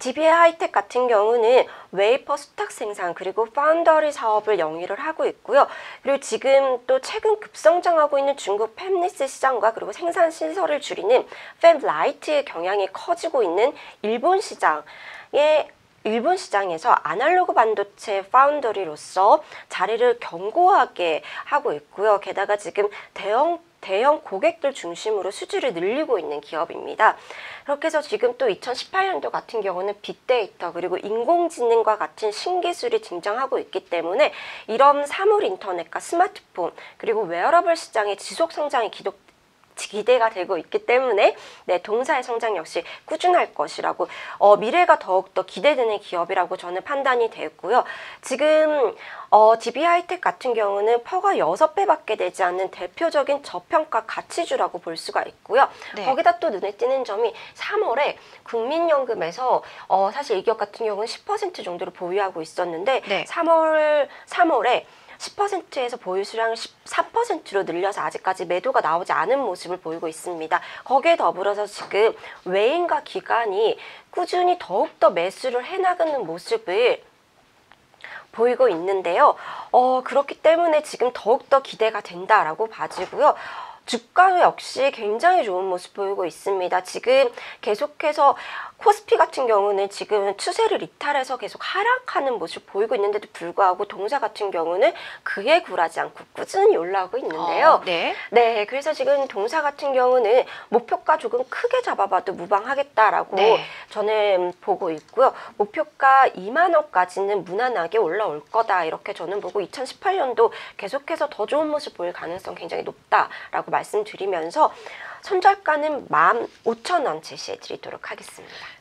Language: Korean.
DBA 하이텍 같은 경우는 웨이퍼 수탁 생산 그리고 파운더리 사업을 영위를 하고 있고요. 그리고 지금 또 최근 급성장하고 있는 중국 팹리스 시장과 그리고 생산 시설을 줄이는 팹라이트의 경향이 커지고 있는 일본 시장에 일본 시장에서 아날로그 반도체 파운더리로서 자리를 견고하게 하고 있고요. 게다가 지금 대형 대형 고객들 중심으로 수주를 늘리고 있는 기업입니다. 그렇게 해서 지금 또 2018년도 같은 경우는 빅데이터 그리고 인공지능과 같은 신기술이 등장하고 있기 때문에 이런 사물 인터넷과 스마트폰 그리고 웨어러블 시장의 지속 성장이 기록 기대가 되고 있기 때문에 네, 동사의 성장 역시 꾸준할 것이라고 어, 미래가 더욱더 기대되는 기업이라고 저는 판단이 되고요. 지금 어, DB 하이텍 같은 경우는 퍼가 6배밖에 되지 않는 대표적인 저평가 가치주라고 볼 수가 있고요. 네. 거기다 또 눈에 띄는 점이 3월에 국민연금에서 어, 사실 이 기업 같은 경우는 10% 정도를 보유하고 있었는데 네. 3월 3월에 10%에서 보유 수량을 14%로 늘려서 아직까지 매도가 나오지 않은 모습을 보이고 있습니다. 거기에 더불어서 지금 외인과 기관이 꾸준히 더욱더 매수를 해나가는 모습을 보이고 있는데요. 어, 그렇기 때문에 지금 더욱더 기대가 된다라고 봐지고요. 주가 역시 굉장히 좋은 모습 보이고 있습니다. 지금 계속해서 코스피 같은 경우는 지금 추세를 이탈해서 계속 하락하는 모습 보이고 있는데도 불구하고 동사 같은 경우는 그에 굴하지 않고 꾸준히 올라오고 있는데요. 어, 네. 네, 그래서 지금 동사 같은 경우는 목표가 조금 크게 잡아봐도 무방하겠다라고 네. 저는 보고 있고요. 목표가 2만 원까지는 무난하게 올라올 거다 이렇게 저는 보고 2018년도 계속해서 더 좋은 모습 보일 가능성 굉장히 높다라고 말씀드리면서 손절가는 15,000원 제시해 드리도록 하겠습니다.